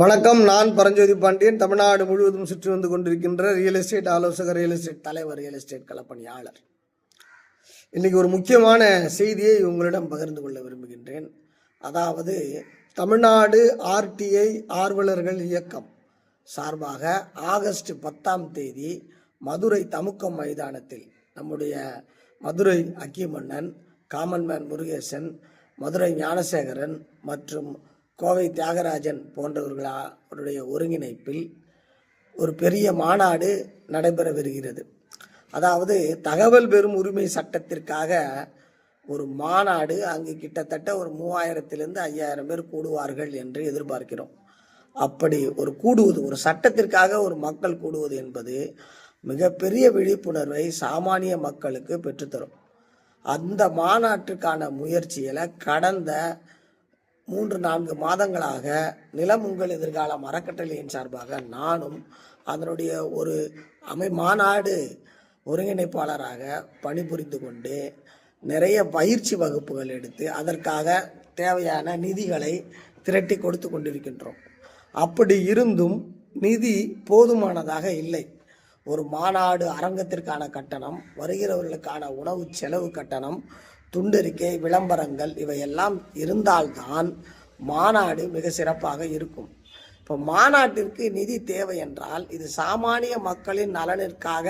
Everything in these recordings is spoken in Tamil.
வணக்கம் நான் பரஞ்சோதி பாண்டியன். தமிழ்நாடு முழுவதும் சுற்றி வந்து கொண்டிருக்கின்ற ரியல் எஸ்டேட் ஆலோசகர் ரியல் எஸ்டேட் தலைவர் ரியல் எஸ்டேட் களப்பணியாளர். இன்னைக்கு ஒரு முக்கியமான செய்தியை உங்களிடம் பகிர்ந்து கொள்ள விரும்புகின்றேன். அதாவது தமிழ்நாடு ஆர்டிஐ ஆர்வலர்கள் இயக்கம் சார்பாக ஆகஸ்ட் பத்தாம் தேதி மதுரை தமுக்கம் மைதானத்தில் நம்முடைய மதுரை அக்கிமன்னன் காமன்மேன் முருகேசன் மதுரை ஞானசேகரன் மற்றும் கோவை தியாகராஜன் போன்றவர்களுடைய ஒருங்கிணைப்பில் ஒரு பெரிய மாநாடு நடைபெறவிருக்கிறது அதாவது தகவல் பெறும் உரிமை சட்டத்திற்காக ஒரு மாநாடு அங்கு கிட்டத்தட்ட ஒரு மூவாயிரத்திலிருந்து ஐயாயிரம் பேர் கூடுவார்கள் என்று எதிர்பார்க்கிறோம். அப்படி ஒரு கூடுவது ஒரு சட்டத்திற்காக ஒரு மக்கள் கூடுவது என்பது மிகப்பெரிய விழிப்புணர்வை சாமானிய மக்களுக்கு பெற்றுத்தரும். அந்த மாநாட்டுக்கான முயற்சியில் கடந்த மூன்று நான்கு மாதங்களாக நிலம் உங்கள் எதிர்காலம் அறக்கட்டளையின் சார்பாக நானும் அதனுடைய ஒரு அமை மாநாடு ஒருங்கிணைப்பாளராக பணிபுரிந்து கொண்டு நிறைய பயிற்சி வகுப்புகள் எடுத்து அதற்காக தேவையான நிதிகளை திரட்டி கொடுத்து கொண்டிருக்கின்றோம். அப்படி இருந்தும் நிதி போதுமானதாக இல்லை. ஒரு மாநாடு அரங்கத்திற்கான கட்டணம் வருகிறவர்களுக்கான உணவு செலவு கட்டணம் துண்டறிக்கை விளம்பரங்கள் இவையெல்லாம் இருந்தால்தான் மாநாடு மிக சிறப்பாக இருக்கும். இப்போ மாநாட்டிற்கு நிதி தேவை என்றால் இது சாமானிய மக்களின் நலனிற்காக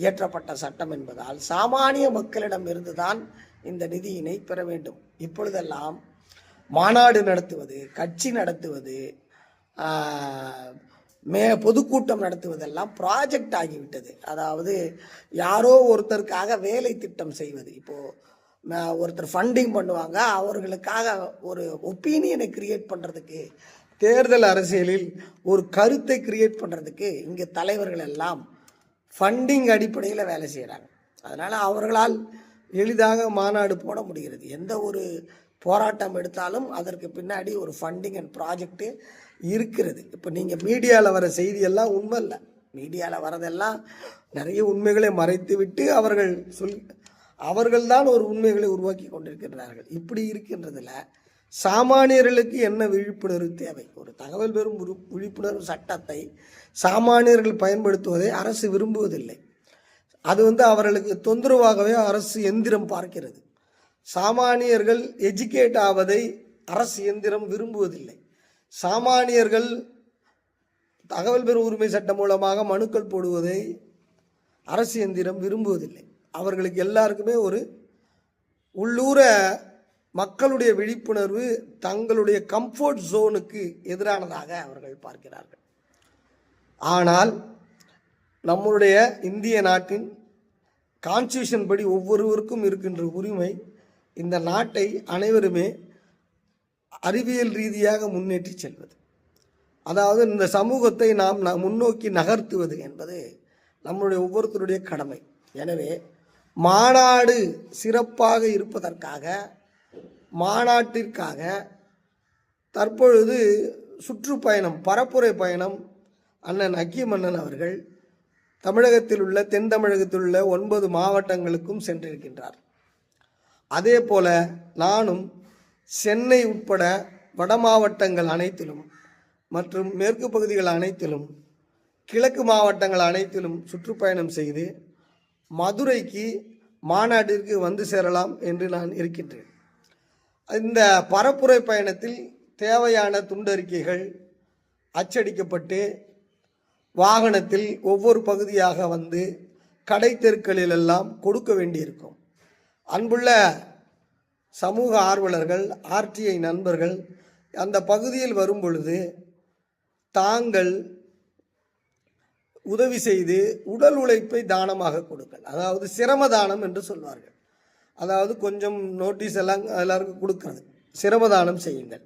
இயற்றப்பட்ட சட்டம் என்பதால் சாமானிய மக்களிடம் இருந்துதான் இந்த நிதியினை பெற வேண்டும். இப்பொழுதெல்லாம் மாநாடு நடத்துவது கட்சி நடத்துவது மே பொதுக்கூட்டம் நடத்துவதெல்லாம் ப்ராஜெக்ட் ஆகிவிட்டது. அதாவது யாரோ ஒருத்தருக்காக வேலை திட்டம் செய்வது. இப்போது ஒருத்தர் ஃபண்டிங் பண்ணுவாங்க. அவர்களுக்காக ஒரு ஒப்பீனியனை கிரியேட் பண்ணுறதுக்கு தேர்தல் அரசியலில் ஒரு கருத்தை கிரியேட் பண்ணுறதுக்கு இங்கே தலைவர்கள் எல்லாம் ஃபண்டிங் அடிப்படையில் வேலை செய்கிறாங்க அதனால் அவர்களால் எளிதாக மாநாடு போட முடிகிறது. எந்த ஒரு போராட்டம் எடுத்தாலும் அதற்கு பின்னாடி ஒரு ஃபண்டிங் அண்ட் ப்ராஜெக்ட்டு இருக்கிறது. இப்போ நீங்கள் மீடியாவில் வர செய்தியெல்லாம் உண்மை இல்லை. மீடியாவில் வரதெல்லாம் நிறைய உண்மைகளை மறைத்து விட்டு அவர்கள் சொல் அவர்கள்தான் ஒரு உண்மைகளை உருவாக்கி கொண்டிருக்கின்றார்கள். இப்படி இருக்கின்றதுல சாமானியர்களுக்கு என்ன விழிப்புணர்வு தேவை? ஒரு தகவல் பெறும் விழிப்புணர்வு சட்டத்தை சாமானியர்கள் பயன்படுத்துவதை அரசு விரும்புவதில்லை. அது வந்து அவர்களுக்கு தொந்தரவாகவே அரசு எந்திரம் பார்க்கிறது. சாமானியர்கள் எஜுகேட் ஆவதை அரசு எந்திரம் விரும்புவதில்லை. சாமானியர்கள் தகவல் பெறும் உரிமை சட்டம் மூலமாக மனுக்கள் போடுவதை அரசு எந்திரம் விரும்புவதில்லை. அவர்களுக்கு எல்லாருக்குமே ஒரு உள்ளூர மக்களுடைய விழிப்புணர்வு தங்களுடைய கம்ஃபர்ட் ஜோனுக்கு எதிரானதாக அவர்கள் பார்க்கிறார்கள். ஆனால் நம்முடைய இந்திய நாட்டின் கான்ஸ்டியூஷன் படி ஒவ்வொருவருக்கும் இருக்கின்ற உரிமை இந்த நாட்டை அனைவருமே அறிவியல் ரீதியாக முன்னேற்றி செல்வது. அதாவது இந்த சமூகத்தை நாம் ந- முன்னோக்கி நகர்த்துவது என்பது நம்முடைய ஒவ்வொருத்தருடைய கடமை. எனவே மாநாடு சிறப்பாக இருப்பதற்காக மாநாட்டிற்காக தற்பொழுது சுற்றுப்பயணம் பரப்புரை பயணம் அண்ணன் அக்கிமன்னன் அவர்கள் தமிழகத்தில் உள்ள தென் தமிழகத்தில் உள்ள ஒன்பது மாவட்டங்களுக்கும் சென்றிருக்கின்றார். அதே போல நானும் சென்னை உட்பட வட மாவட்டங்கள் அனைத்திலும் மற்றும் மேற்கு பகுதிகள் அனைத்திலும் கிழக்கு மாவட்டங்கள் அனைத்திலும் சுற்றுப்பயணம் செய்து மதுரைக்கு மாநாட்டிற்கு வந்து சேரலாம் என்று நான் இருக்கின்றேன். இந்த பரப்புரை பயணத்தில் தேவையான துண்டறிக்கைகள் அச்சடிக்கப்பட்டு வாகனத்தில் ஒவ்வொரு பகுதியாக வந்து கடை தெருக்களிலெல்லாம் கொடுக்க வேண்டியிருக்கும். அன்புள்ள சமூக ஆர்வலர்கள் ஆர்டிஐ நண்பர்கள் அந்த பகுதியில் வரும் பொழுது தாங்கள் உதவி செய்து உடல் உழைப்பை தானமாக கொடுங்கள். அதாவது சிரம தானம் என்று சொல்வார்கள். அதாவது கொஞ்சம் நோட்டீஸ் எல்லாம் எல்லாருக்கும் கொடுக்கறது. சிரமதானம் செய்யுங்கள்.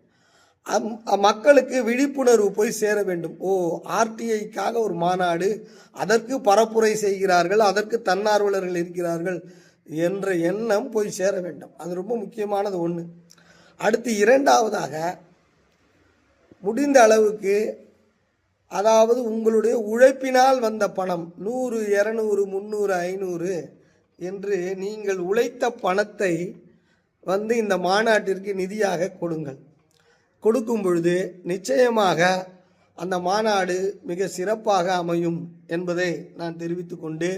அம்- மக்களுக்கு விழிப்புணர்வு போய் சேர வேண்டும். ஓ ஆர்டிஐக்காக ஒரு மாநாடு அதற்கு பரப்புரை செய்கிறார்கள் அதற்கு தன்னார்வலர்கள் இருக்கிறார்கள் என்ற எண்ணம் போய் சேர வேண்டும். அது ரொம்ப முக்கியமானது ஒன்று அடுத்து இரண்டாவதாக முடிந்த அளவுக்கு அதாவது உங்களுடைய உழைப்பினால் வந்த பணம் நூறு இரநூறு முந்நூறு ஐநூறு என்று நீங்கள் உழைத்த பணத்தை வந்து இந்த மாநாட்டிற்கு நிதியாக கொடுங்கள். கொடுக்கும் பொழுது நிச்சயமாக அந்த மாநாடு மிக சிறப்பாக அமையும் என்பதை நான் தெரிவித்து கொண்டு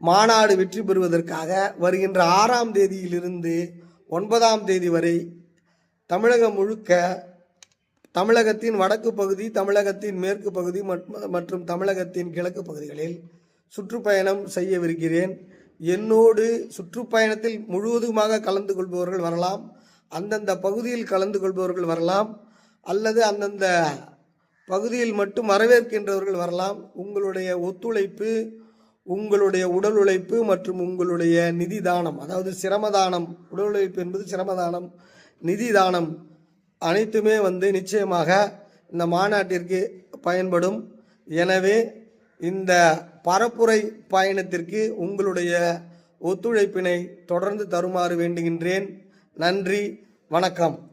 மாநாடு வெற்றி பெறுவதற்காக வருகின்ற ஆறாம் தேதியிலிருந்து ஒன்பதாம் தேதி வரை தமிழகம் முழுக்க தமிழகத்தின் வடக்கு பகுதி தமிழகத்தின் மேற்கு பகுதி மற்ற- மற்றும் தமிழகத்தின் கிழக்கு பகுதிகளில் சுற்றுப்பயணம் செய்யவிருக்கிறேன். என்னோடு சுற்றுப்பயணத்தில் முழுவதுமாக கலந்து கொள்பவர்கள் வரலாம். அந்தந்த பகுதியில் கலந்து கொள்பவர்கள் வரலாம். அல்லது அந்தந்த பகுதியில் மட்டும் வரவேற்கின்றவர்கள் வரலாம். உங்களுடைய ஒத்துழைப்பு உங்களுடைய உடல் உழைப்பு மற்றும் உங்களுடைய நிதி தானம் அதாவது சிரமதானம் உடல் உழைப்பு என்பது சிரமதானம் நிதி தானம். அனைத்துமே வந்து நிச்சயமாக இந்த மாநாட்டிற்கு பயன்படும். எனவே இந்த பரப்புரை பயணத்திற்கு உங்களுடைய ஒத்துழைப்பினை தொடர்ந்து தருமாறு வேண்டுகின்றேன். நன்றி வணக்கம்.